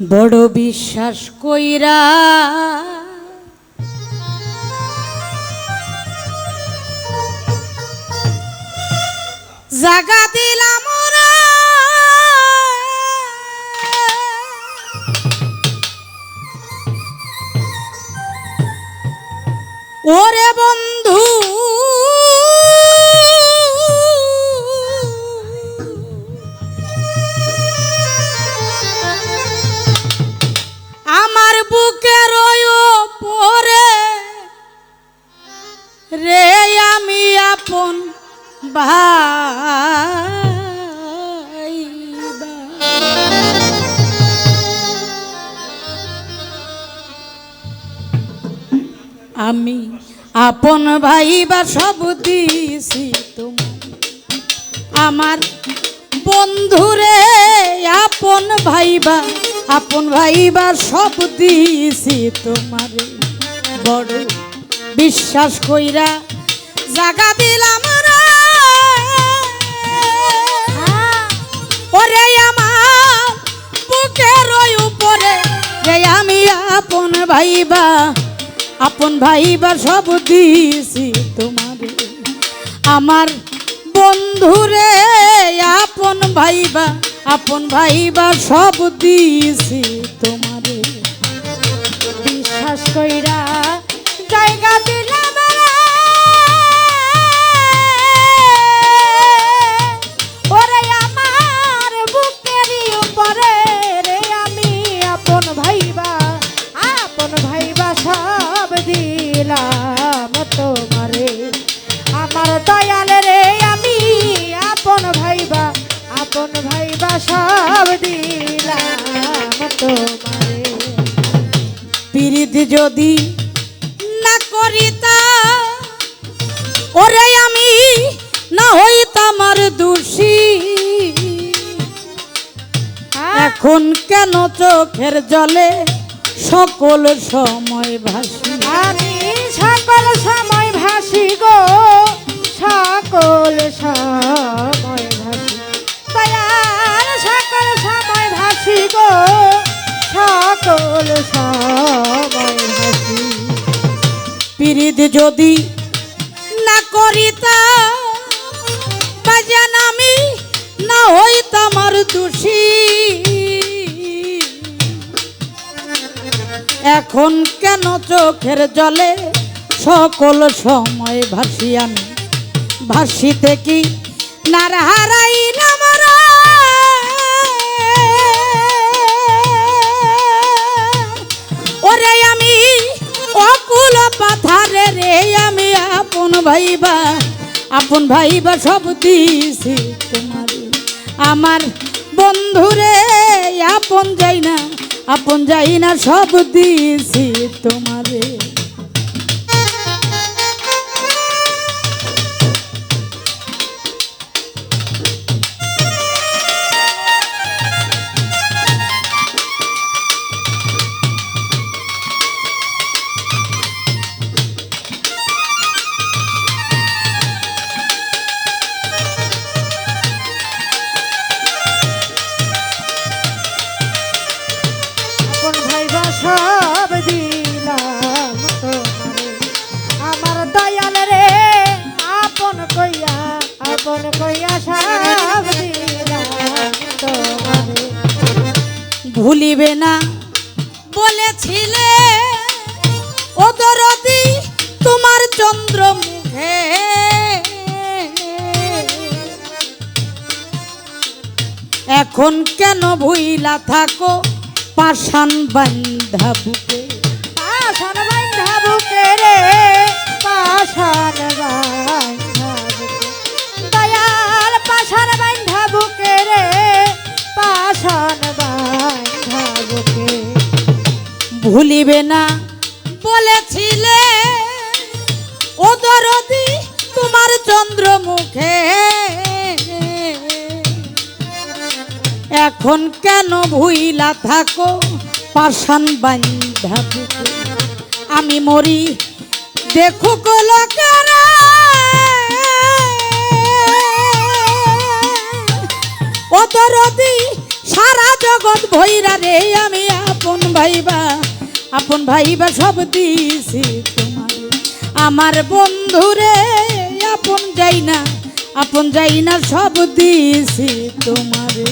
বড় বিশ্বাস কইরা জাগা দিলাম ওরা। বন্ধু আমি আপন ভাই বা সব দিছি তোমার। আমার বন্ধুরে আপন ভাইবা আপন ভাইবা সব দিয়েছি তোমারে। বড় বিশ্বাস কইরা জাগা দিলাম। ওরে আমার বুকের উপরে, রে আমি আপন ভাইবা। আপন ভাই বা সব দিয়েছি তোমারে। আমার বন্ধুরে আপন ভাইবা আপন ভাইবা সব দিয়েছি। পীড়িত যদি না করিতা ওরে আমি না হইতাম আর দোষী। এখন কেন চোখের জলে সকল সময় ভাসি? আমি সকল সময় ভাসি গো সকল সময় ভাসি। সকল সময় ভাসি গো সকল সময় যদি না করিতা, বাজান আমি না দোষী। এখন কেন চোখের জলে সকল সময় ভাসি আমি ভাসিতে কি নার হারাই আপন ভাইবা আপন ভাইবা সব দিছি তোমার। আমার বন্ধুরে, আপন যাই না আপন যাই না সব দিছি তোমারে। ভুলিবে না। বলেছিলে, ও দরদি, তোমার চন্দ্র মুখে এখন কেন ভুইলা থাকো, পাষাণ বান্ধা বুকে এখন কেন ভুইলা থাকো? পাষাণ বান্ধা আমি মরি, দেখো লোকেরা। ও দরদি, সারা জগৎ ভৈরা রে, আমি আপন ভাইবা আপন ভাইবা সব দিছি তোমার আমার বন্ধুরে আপন যাই না আপন যাই না সব দিছি তোমারে।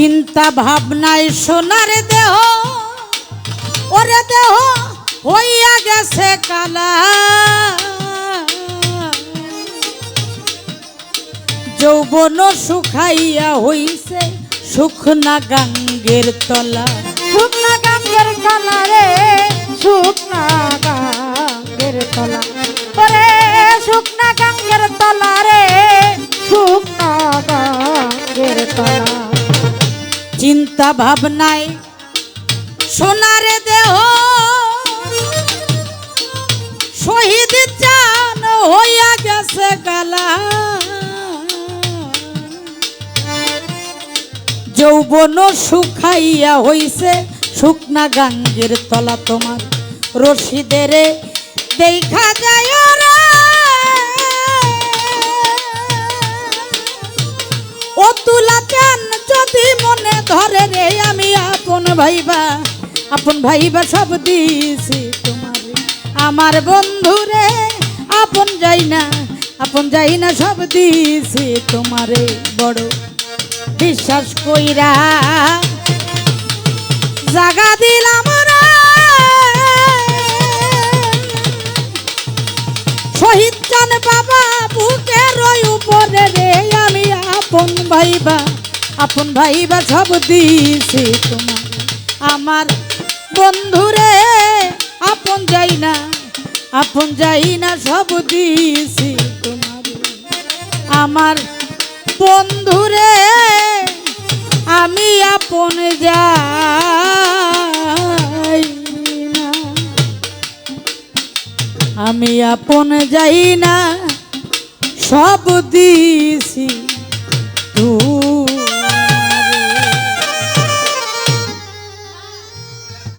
চিন্তা ভাবনায় সোনার দেহ, ওরে দেহ হইয়া গেছে কালা। যৌবন শুকাইয়া হইছে শুকনা গাঙ্গের তলা। শুকনা গাঙ্গের কালারে শুকনা গাঙ্গের তলা। ওরে শুকনা গাঙ্গের তলা রে চিন্তা ভাবনায় সোনার দেহ, শহীদ চান হইয়া গেছে গালা। যৌবন শুকাইয়া হইছে, শুকনা গাঙ্গের তলা তোমার। রশিদের দেখা যায় রে ও তুলা চান যদি মনে ধরে রে, আমি আপন ভাইবা আপন ভাইবা সব দিয়েছি তোমার। আমার বন্ধু রে, আপন যাই না, আপন যাই না সব দিয়েছি তোমারে। বড় বিশ্বাস কইরা জাগা দিলাম শহীদ চান বাবা বুকের উপরে রে, আমি আপন ভাইবা। আপন ভাই বা সব দিয়েছি তোমার আমার বন্ধুরে, আপন যাই না, আপন যাই না সব দিয়েছি তোমার আমার বন্ধুরে, আমি আপন যাই আমি আপন যাই না, সব দিছি